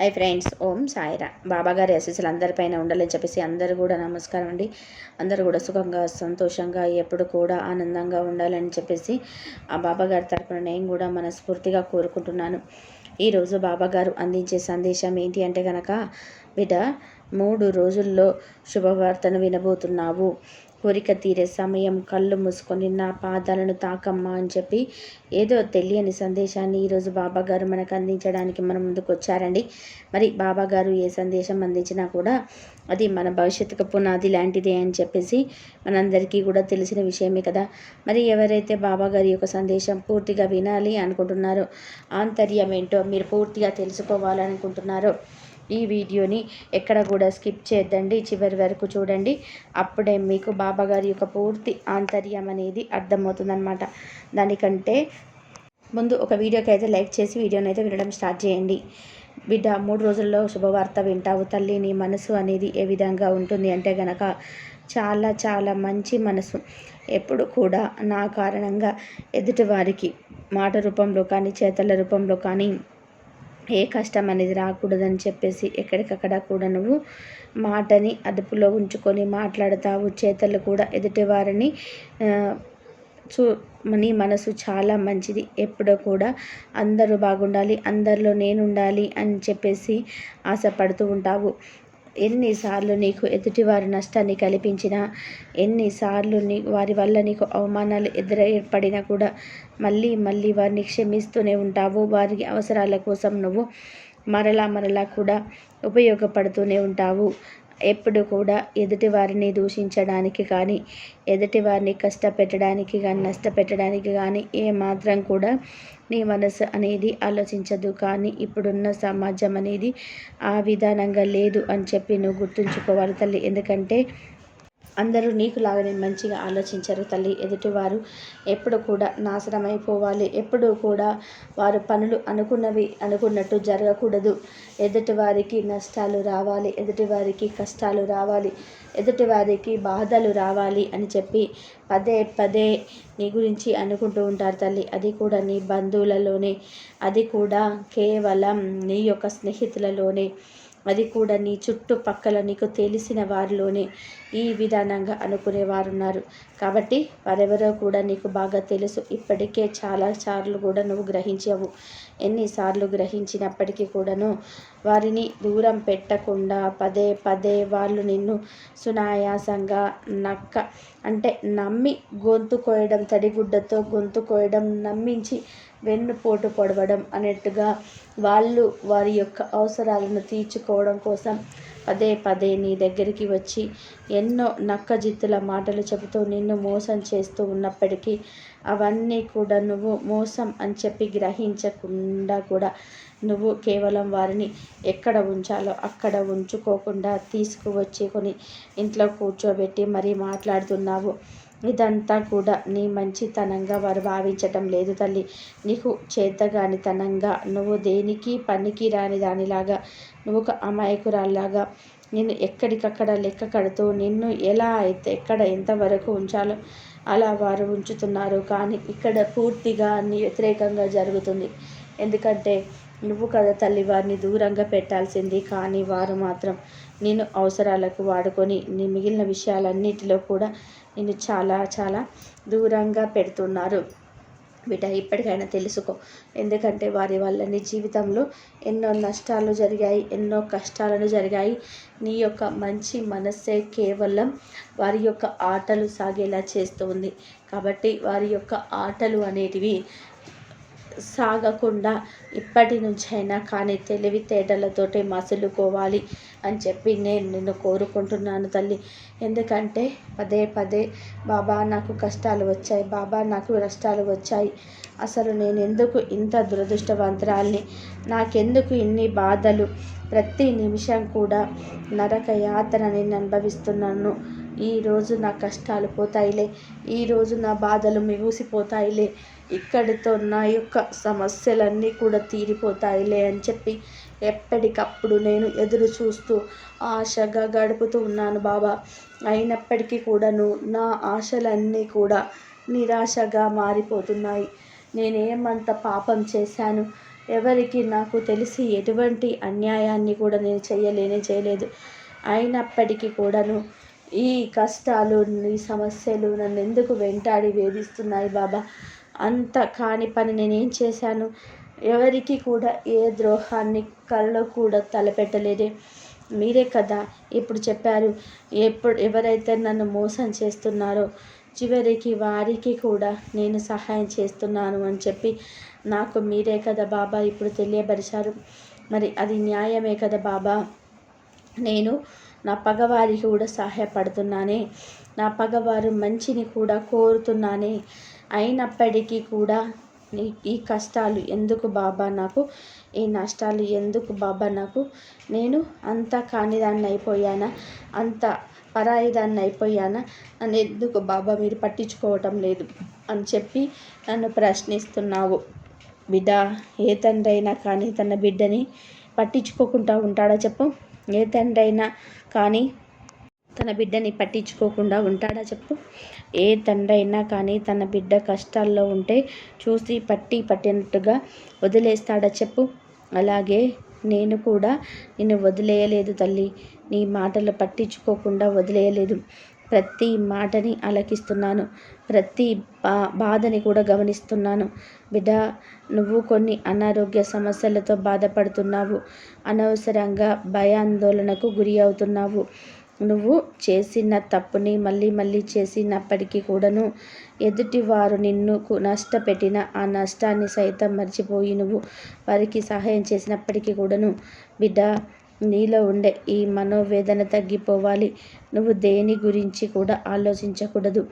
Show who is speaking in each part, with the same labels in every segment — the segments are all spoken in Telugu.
Speaker 1: ఐ ఫ్రెండ్స్ ఓం సాయిరా. బాబాగారి ఆశీస్సులు అందరిపైన ఉండాలని చెప్పేసి అందరూ కూడా నమస్కారం అండి. అందరూ కూడా సుఖంగా సంతోషంగా ఎప్పుడు కూడా ఆనందంగా ఉండాలని చెప్పేసి ఆ బాబాగారి తరఫున నేను కూడా మనస్ఫూర్తిగా కోరుకుంటున్నాను. ఈరోజు బాబాగారు అందించే సందేశం ఏంటి అంటే కనుక బిడ్డ మూడు రోజుల్లో శుభవార్తను వినబోతున్నావు. కోరిక తీరే సమయం కళ్ళు మూసుకొని నా పాదాలను తాకమ్మా అని చెప్పి ఏదో తెలియని సందేశాన్ని ఈరోజు బాబా గారు మనకు అందించడానికి మన ముందుకు వచ్చారండి. మరి బాబా గారు ఏ సందేశం అందించినా కూడా అది మన భవిష్యత్తుకు పునాది లాంటిదే అని చెప్పేసి మనందరికీ కూడా తెలిసిన విషయమే కదా. మరి ఎవరైతే బాబా గారి యొక్క సందేశం పూర్తిగా వినాలి అనుకుంటున్నారో ఆంతర్యం ఏంటో మీరు పూర్తిగా తెలుసుకోవాలనుకుంటున్నారో ఈ వీడియోని ఎక్కడ కూడా స్కిప్ చేద్దండి చివరి వరకు చూడండి. అప్పుడే మీకు బాబాగారి యొక్క పూర్తి ఆంతర్యం అనేది అర్థమవుతుందన్నమాట. దానికంటే ముందు ఒక వీడియోకి అయితే లైక్ చేసి వీడియోని అయితే వినడం స్టార్ట్ చేయండి. బిడ్డ మూడు రోజుల్లో శుభవార్త వింటావు. తల్లి నీ మనసు అనేది ఏ విధంగా ఉంటుంది అంటే గనక చాలా చాలా మంచి మనసు. ఎప్పుడు కూడా నా కారణంగా ఎదుటివారికి మాట రూపంలో కానీ చేతల రూపంలో కానీ ఏ కష్టం అనేది రాకూడదని చెప్పేసి ఎక్కడికక్కడ కూడా నువ్వు మాటని అదుపులో ఉంచుకొని మాట్లాడతావు. చేతలు కూడా ఎదుటివారిని చూ నీ మనసు చాలా మంచిది. ఎప్పుడో కూడా అందరూ బాగుండాలి అందరిలో నేను ఉండాలి అని చెప్పేసి ఆశపడుతూ ఉంటావు. ఎన్నిసార్లు నీకు ఎదుటివారి నష్టాన్ని కల్పించినా ఎన్నిసార్లు నీ వారి వల్ల నీకు అవమానాలు ఎదుర ఏర్పడినా కూడా మళ్ళీ మళ్ళీ వారిని క్షమిస్తూనే ఉంటావు. వారి అవసరాల కోసం నువ్వు మరలా మరలా కూడా ఉపయోగపడుతూనే ఉంటావు. ఎప్పుడు కూడా ఎదుటివారిని దూషించడానికి కానీ ఎదుటివారిని కష్టపెట్టడానికి కానీ నష్టపెట్టడానికి కానీ ఏమాత్రం కూడా నీ మనసు అనేది ఆలోచించదు. కానీ ఇప్పుడున్న సమాజం అనేది ఆ విధానంగా లేదు అని చెప్పి నువ్వు గుర్తుంచుకోవాలి తల్లి. ఎందుకంటే అందరూ నీకులాగానే మంచిగా ఆలోచించరు తల్లి. ఎదుటివారు ఎప్పుడు కూడా నాశనం అయిపోవాలి ఎప్పుడు కూడా వారు పనులు అనుకున్నవి అనుకున్నట్టు జరగకూడదు. ఎదుటివారికి నష్టాలు రావాలి. ఎదుటివారికి కష్టాలు రావాలి. ఎదుటివారికి బాధలు రావాలి అని చెప్పి పదే పదే నీ గురించి అనుకుంటూ ఉంటారు తల్లి. అది కూడా నీ బంధువులలోనే. అది కూడా కేవలం నీ యొక్క స్నేహితులలోనే. అది కూడా నీ చుట్టుపక్కల నీకు తెలిసిన వారిలోనే. ఈ విధానంగా అనుకునేవారు ఉన్నారు కాబట్టి వారెవరో కూడా నీకు బాగా తెలుసు. ఇప్పటికే చాలా సార్లు కూడా నువ్వు గ్రహించావు. ఎన్నిసార్లు గ్రహించినప్పటికీ కూడాను వారిని దూరం పెట్టకుండా పదే పదే వాళ్ళు నిన్ను సునాయాసంగా నక్క అంటే నమ్మి గొంతు కోయడం తడిగుడ్డతో గొంతు కోయడం నమ్మించి వెన్నుపోటు పొడవడం అన్నట్టుగా వాళ్ళు వారి యొక్క అవసరాలను తీర్చుకోవడం కోసం పదే పదే నీ దగ్గరికి వచ్చి ఎన్నో నక్కజిత్తుల మాటలు చెబుతూ నిన్ను మోసం చేస్తూ ఉన్నప్పటికీ అవన్నీ కూడా నువ్వు మోసం అని చెప్పి గ్రహించకుండా కూడా నువ్వు కేవలం వారిని ఎక్కడ ఉంచాలో అక్కడ ఉంచుకోకుండా తీసుకువచ్చి కొని ఇంట్లో కూర్చోబెట్టి మరీ మాట్లాడుతున్నావు. ఇదంతా కూడా నీ మంచితనంగా వారు భావించటం లేదు తల్లి. నీకు చేతగానితనంగా నువ్వు దేనికి పనికి రాని దానిలాగా నువ్వు ఒక అమాయకురాల్లాగా నేను ఎక్కడికక్కడ లెక్క కడుతూ నిన్ను ఎలా అయితే ఎక్కడ ఎంతవరకు ఉంచాలో అలా వారు ఉంచుతున్నారు. కానీ ఇక్కడ పూర్తిగా నీ వ్యతిరేకంగా జరుగుతుంది. ఎందుకంటే నువ్వు కదా తల్లి వారిని దూరంగా పెట్టాల్సింది. కానీ వారు మాత్రం నేను అవసరాలకు వాడుకొని నీ మిగిలిన విషయాలన్నిటిలో కూడా నేను చాలా చాలా దూరంగా పెడుతున్నారు. బిడ్డ ఇప్పటికైనా తెలుసుకో. ఎందుకంటే వారి వల్ల నీ జీవితంలో ఎన్నో నష్టాలు జరిగాయి ఎన్నో కష్టాలను జరిగాయి. నీ యొక్క మంచి మనస్సే కేవలం వారి యొక్క ఆటలు సాగేలా చేస్తుంది. కాబట్టి వారి యొక్క ఆటలు అనేటివి సాగకుండా ఇప్పటి నుంచైనా కానీ తెలివితేటలతోటే మసులుకోవాలి అని చెప్పి నేను నిన్ను కోరుకుంటున్నాను తల్లి. ఎందుకంటే పదే పదే బాబా నాకు కష్టాలు వచ్చాయి బాబా నాకు నష్టాలు వచ్చాయి. అసలు నేను ఎందుకు ఇంత దురదృష్టవంతురాల్ని? నాకెందుకు ఇన్ని బాధలు? ప్రతి నిమిషం కూడా నరక యాతన నేను అనుభవిస్తున్నాను. ఈరోజు నా కష్టాలు పోతాయిలే ఈరోజు నా బాధలు మిగుసిపోతాయిలే. ఇక్కడితో నా యొక్క సమస్యలన్నీ కూడా తీరిపోతాయిలే అని చెప్పి ఎప్పటికప్పుడు నేను ఎదురు చూస్తూ ఆశగా గడుపుతూ ఉన్నాను బాబా. అయినప్పటికీ కూడాను నా ఆశలన్నీ కూడా నిరాశగా మారిపోతున్నాయి. నేనేమంత పాపం చేశాను? ఎవరికి నాకు తెలిసి ఎటువంటి అన్యాయాన్ని కూడా నేను చేయలేనే చేయలేదు. అయినప్పటికీ కూడాను ఈ కష్టాలు ఈ సమస్యలు నన్ను ఎందుకు వెంటాడి వేధిస్తున్నాయి బాబా? అంత కాని పని నేనేం చేశాను? ఎవరికి కూడా ఏ ద్రోహాన్ని కలలో కూడా తలపెట్టలేదే. మీరే కదా ఇప్పుడు చెప్పారు. ఎప్పుడు ఎవరైతే నన్ను మోసం చేస్తున్నారో చివరికి వారికి కూడా నేను సహాయం చేస్తున్నాను అని చెప్పి నాకు మీరే కదా బాబా ఇప్పుడు తెలియపరిచారు మరి అది న్యాయమే కదా బాబా? నేను నా పగవారికి కూడా సహాయపడుతున్నానే. నా పగవారు మంచిని కూడా కోరుతున్నానే. అయినప్పటికీ కూడా ఈ కష్టాలు ఎందుకు బాబా నాకు? ఈ నష్టాలు ఎందుకు బాబా నాకు? నేను అంత కానిదాన్ని అయిపోయానా? అంత పరాయిదాన్ని అయిపోయానా? నన్ను ఎందుకు బాబా మీరు పట్టించుకోవటం లేదు అని చెప్పి నన్ను ప్రశ్నిస్తున్నావు. బిడ్డ ఏ తండ్రి అయినా కానీ తన బిడ్డని పట్టించుకోకుండా ఉంటాడా చెప్పు? ఏ తండ్రి అయినా కానీ తన బిడ్డని పట్టించుకోకుండా ఉంటాడా చెప్పు? ఏ తండ్రి అయినా కానీ తన బిడ్డ కష్టాల్లో ఉంటే చూసి పట్టి పట్టినట్టుగా వదిలేస్తాడా చెప్పు? అలాగే నేను కూడా నిన్ను వదిలేయలేదు తల్లి. నీ మాటలు పట్టించుకోకుండా వదిలేయలేదు. ప్రతి మాటని అలకిస్తున్నాను ప్రతి బా బాధని కూడా గమనిస్తున్నాను. బిడ్డ నువ్వు కొన్ని అనారోగ్య సమస్యలతో బాధపడుతున్నావు. అనవసరంగా భయాందోళనకు గురి అవుతున్నావు. నువ్వు చేసిన తప్పుని మళ్ళీ మళ్ళీ చేసినప్పటికీ కూడాను ఎదుటివారు నిన్ను నష్టపెట్టిన ఆ నష్టాన్ని సైతం మర్చిపోయి నువ్వు వారికి సహాయం చేసినప్పటికీ కూడాను బిడ్డ నీలో ఉండే ఈ మనోవేదన తగ్గిపోవాలి. నువ్వు దేని గురించి కూడా ఆలోచించకూడదు.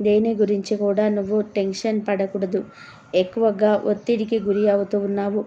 Speaker 1: దేని గురించి కూడా నువ్వు టెన్షన్ పడకూడదు. ఎక్కువగా ఒత్తిడికి గురి అవుతూ ఉన్నావు.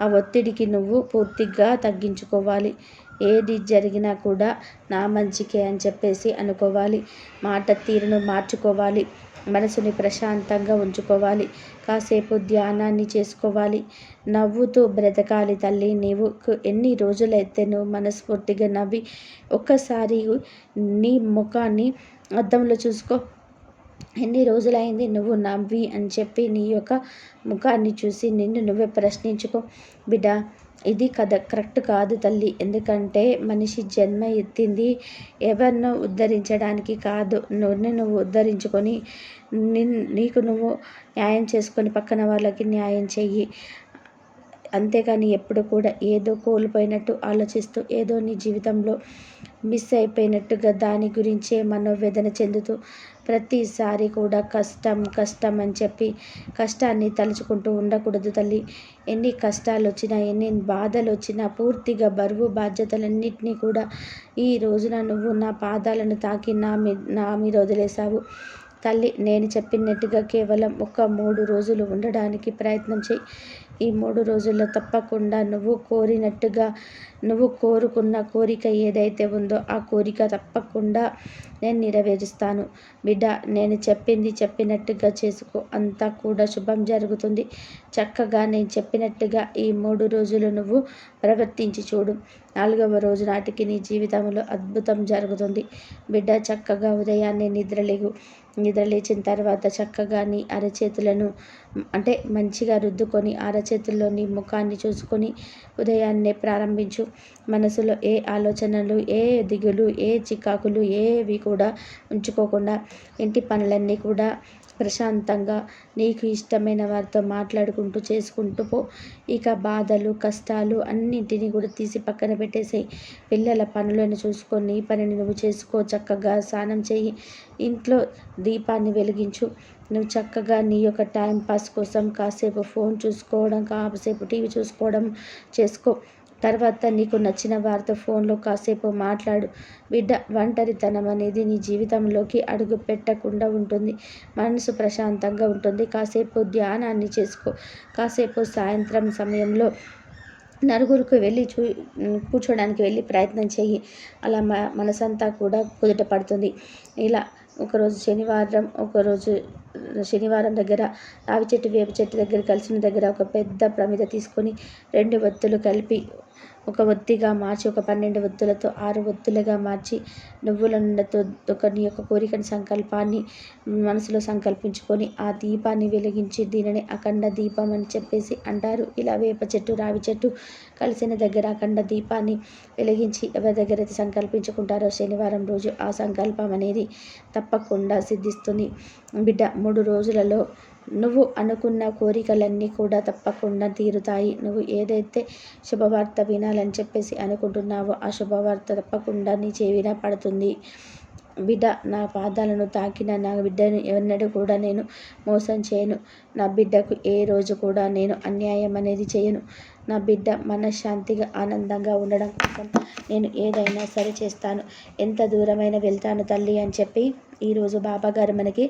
Speaker 1: ఆ ఒత్తిడికి నువ్వు పూర్తిగా తగ్గించుకోవాలి. ఏది జరిగినా కూడా నా మంచికే అని చెప్పేసి అనుకోవాలి. మాట తీరును మార్చుకోవాలి. మనసుని ప్రశాంతంగా ఉంచుకోవాలి. కాసేపు ధ్యానాన్ని చేసుకోవాలి. నవ్వుతూ బ్రతకాలి తల్లి. నీవు ఎన్ని రోజులైతే నువ్వు మనస్ఫూర్తిగా నవ్వి ఒక్కసారి నీ ముఖాన్ని అద్దంలో చూసుకో. ఎన్ని రోజులైంది నువ్వు నవ్వి అని చెప్పి నీ యొక్క ముఖాన్ని చూసి నిన్ను నువ్వే ప్రశ్నించుకో. బిడ్డ ఇది కథ. కరెక్ట్ కాదు తల్లి. ఎందుకంటే మనిషి జన్మ ఎత్తింది ఎవరినో ఉద్ధరించడానికి కాదు. నువ్వు నువ్వు ఉద్ధరించుకొని నీకు నువ్వు న్యాయం చేసుకొని పక్కన వాళ్ళకి న్యాయం చెయ్యి. అంతేకాని ఎప్పుడు కూడా ఏదో కోల్పోయినట్టు ఆలోచిస్తూ ఏదో నీ జీవితంలో మిస్ అయిపోయినట్టుగా దాని గురించే మనోవేదన చెందుతూ ప్రతిసారి కూడా కష్టం కష్టం అని చెప్పి కష్టాన్ని తలుచుకుంటూ ఉండకూడదు తల్లి. ఎన్ని కష్టాలు వచ్చినా ఎన్ని బాధలు వచ్చినా పూర్తిగా బరువు బాధ్యతలన్నింటినీ కూడా ఈ రోజున నువ్వు నా పాదాలను తాకి నా మీ నా మీద వదిలేసావు తల్లి నేను చెప్పినట్టుగా కేవలం ఒక మూడు రోజులు ఉండడానికి ప్రయత్నం చేయి. ఈ మూడు రోజుల్లో తప్పకుండా నువ్వు కోరినట్టుగా నువ్వు కోరుకున్న కోరిక ఏదైతే ఉందో ఆ కోరిక తప్పకుండా నేను నెరవేరుస్తాను. బిడ్డ నేను చెప్పింది చెప్పినట్టుగా చేసుకో. అంతా కూడా శుభం జరుగుతుంది. చక్కగా నేను చెప్పినట్టుగా ఈ మూడు రోజులు నువ్వు ప్రవర్తించి చూడు. నాలుగవ రోజు నాటికి నీ జీవితంలో అద్భుతం జరుగుతుంది. బిడ్డ చక్కగా ఉదయాన్నే నిద్రలేగు నిద్రలేచిన తర్వాత చక్కగా నీ అరచేతులను అంటే మంచిగా రుద్దుకొని అరచేతుల్లోని ముఖాన్ని చూసుకొని ఉదయాన్నే ప్రారంభించు. మనసులో ఏ ఆలోచనలు ఏ దిగులు ఏ చికాకులు ఏవి కూడా ఉంచుకోకుండా ఇంటి పనులన్నీ కూడా ప్రశాంతంగా నీకు ఇష్టమైన వారితో మాట్లాడుకుంటూ చేసుకుంటూ పో. ఇక బాధలు కష్టాలు అన్నింటినీ కూడా తీసి పక్కన పెట్టేసేయి. పిల్లల పనులను చూసుకొని నీ పనిని నువ్వు చేసుకో. చక్కగా స్నానం చేయి. ఇంట్లో దీపాన్ని వెలిగించు. నువ్వు చక్కగా నీ యొక్క టైం పాస్ కోసం కాసేపు ఫోన్ చూసుకోవడం కాసేపు టీవీ చూసుకోవడం చేసుకో. తర్వాత నీకు నచ్చిన వారితో ఫోన్లో కాసేపు మాట్లాడు. బిడ్డ ఒంటరితనం అనేది నీ జీవితంలోకి అడుగు పెట్టకుండా ఉంటుంది. మనసు ప్రశాంతంగా ఉంటుంది. కాసేపు ధ్యానాన్ని చేసుకో. కాసేపు సాయంత్రం సమయంలో నలుగురికి వెళ్ళి చూ కూర్చోడానికి వెళ్ళి ప్రయత్నం చేయి అలా మ మనసంతా కూడా కుదుట పడుతుంది. ఇలా ఒకరోజు శనివారం ఒకరోజు శనివారం దగ్గర రావి చెట్టు వేప చెట్టు దగ్గర కలిసిన దగ్గర ఒక పెద్ద ప్రమిద తీసుకొని రెండు వత్తులు కలిపి ఒక ఒత్తిగా మార్చి ఒక పన్నెండు ఒత్తులతో ఆరు ఒత్తులుగా మార్చి నువ్వుల నుండతో ఒక నీ యొక్క కోరికని సంకల్పాన్ని మనసులో సంకల్పించుకొని ఆ దీపాన్ని వెలిగించి దీనిని అఖండ దీపం అని చెప్పేసి అంటారు. ఇలా వేప చెట్టు రావి చెట్టు కలిసిన దగ్గర అఖండ దీపాన్ని వెలిగించి ఎవరి దగ్గర అయితే సంకల్పించుకుంటారో శనివారం రోజు ఆ సంకల్పం అనేది తప్పకుండా సిద్ధిస్తుంది. బిడ్డ మూడు రోజులలో నువ్వు అనుకున్న కోరికలన్నీ కూడా తప్పకుండా తీరుతాయి. నువ్వు ఏదైతే శుభవార్త వినాలని చెప్పేసి అనుకుంటున్నావో ఆ శుభవార్త తప్పకుండా నీ చెవిన పడుతుంది. బిడ్డ నా పాదాలను తాకిన నా బిడ్డను ఎవరినడు కూడా నేను మోసం చేయను. నా బిడ్డకు ఏ రోజు కూడా నేను అన్యాయం అనేది చేయను. నా బిడ్డ మనశ్శాంతిగా ఆనందంగా ఉండడం కోసం నేను ఏదైనా సరే చేస్తాను. ఎంత దూరమైన వెళ్తాను తల్లి అని చెప్పి ఈరోజు బాబాగారు మనకి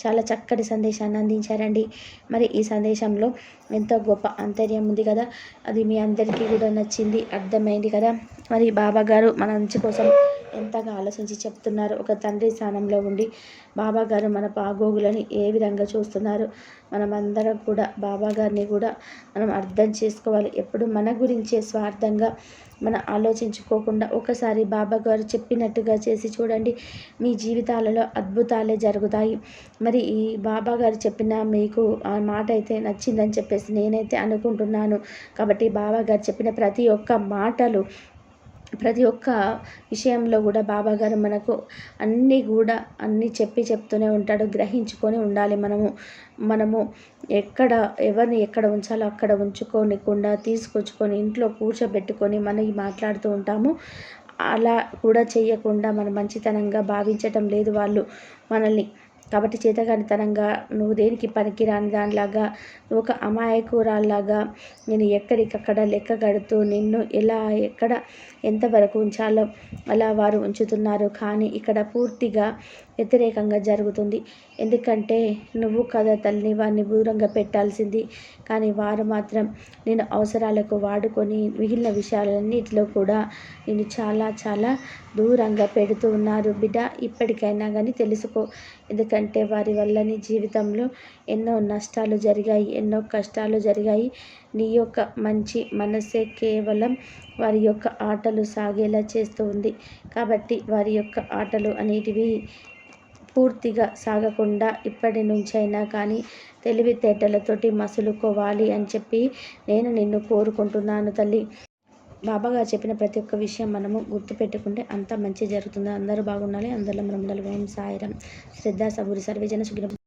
Speaker 1: చాలా చక్కటి సందేశాన్ని అందించారండి. మరి ఈ సందేశంలో ఎంతో గొప్ప అంతర్యం ఉంది కదా? అది మీ అందరికీ కూడా నచ్చింది అర్థమైంది కదా? మరి బాబాగారు మన మంచి కోసం ఎంతగా ఆలోచించి చెప్తున్నారు? ఒక తండ్రి స్థానంలో ఉండి బాబా గారు మన బాగోగులని ఏ విధంగా చూస్తున్నారు? మనమందరం కూడా బాబా గారిని కూడా మనం అర్థం చేసుకోవాలి. ఎప్పుడు మన గురించే స్వార్థంగా మనం ఆలోచించుకోకుండా ఒకసారి బాబా గారు చెప్పినట్టుగా చేసి చూడండి. మీ జీవితాలలో అద్భుతాలే జరుగుతాయి. మరి ఈ బాబా గారు చెప్పిన మీకు ఆ మాట అయితే నచ్చిందని చెప్పేసి నేనైతే అనుకుంటున్నాను. కాబట్టి బాబా గారు చెప్పిన ప్రతి ఒక్క మాటలు ప్రతి ఒక్క విషయంలో కూడా బాబాగారు మనకు అన్నీ కూడా అన్నీ చెప్పి చెప్తూనే ఉంటాడు గ్రహించుకొని ఉండాలి మనము. మనము ఎక్కడ ఎవరిని ఎక్కడ ఉంచాలో అక్కడ ఉంచుకోనికుండా తీసుకొచ్చుకొని ఇంట్లో కూర్చోబెట్టుకొని మనకి మాట్లాడుతూ ఉంటాము. అలా కూడా చేయకుండా మనం మంచితనంగా భావించటం లేదు వాళ్ళు మనల్ని. కాబట్టి చేతగానితనంగా నువ్వు దేనికి పనికిరాని దానిలాగా నువ్వు ఒక అమాయకురాల్లాగా నేను ఎక్కడికక్కడ లెక్క కడుతూ నిన్ను ఎలా ఎక్కడ ఎంతవరకు ఉంచాలో అలా వారు ఉంచుతున్నారు. కానీ ఇక్కడ పూర్తిగా వ్యతిరేకంగా జరుగుతుంది. ఎందుకంటే నువ్వు కదా తల్లిని వారిని దూరంగా పెట్టాల్సింది. కానీ వారు మాత్రం నేను అవసరాలకు వాడుకొని మిగిలిన విషయాలన్నిటిలో కూడా నేను చాలా చాలా దూరంగా పెడుతూ ఉన్నారు. బిడ్డ ఇప్పటికైనా కానీ తెలుసుకో. ఎందుకంటే వారి వల్ల నీ జీవితంలో ఎన్నో నష్టాలు జరిగాయి ఎన్నో కష్టాలు జరిగాయి. నీ యొక్క మంచి మనసే కేవలం వారి యొక్క ఆటలు సాగేలా చేస్తూ ఉంది. కాబట్టి వారి యొక్క ఆటలు అనేటివి పూర్తిగా సాగకుండా ఇప్పటి నుంచైనా కానీ తెలివితేటలతోటి మసులుకోవాలి అని చెప్పి నేను నిన్ను కోరుకుంటున్నాను తల్లి. బాబాగారు చెప్పిన ప్రతి ఒక్క విషయం మనము గుర్తుపెట్టుకుంటే అంత మంచి జరుగుతుంది. అందరూ బాగుండాలి. అందరిలో మనం ఉండాలి ఓం సాయిరం. శ్రద్ధ సబూరి సర్వేజన సుఖిన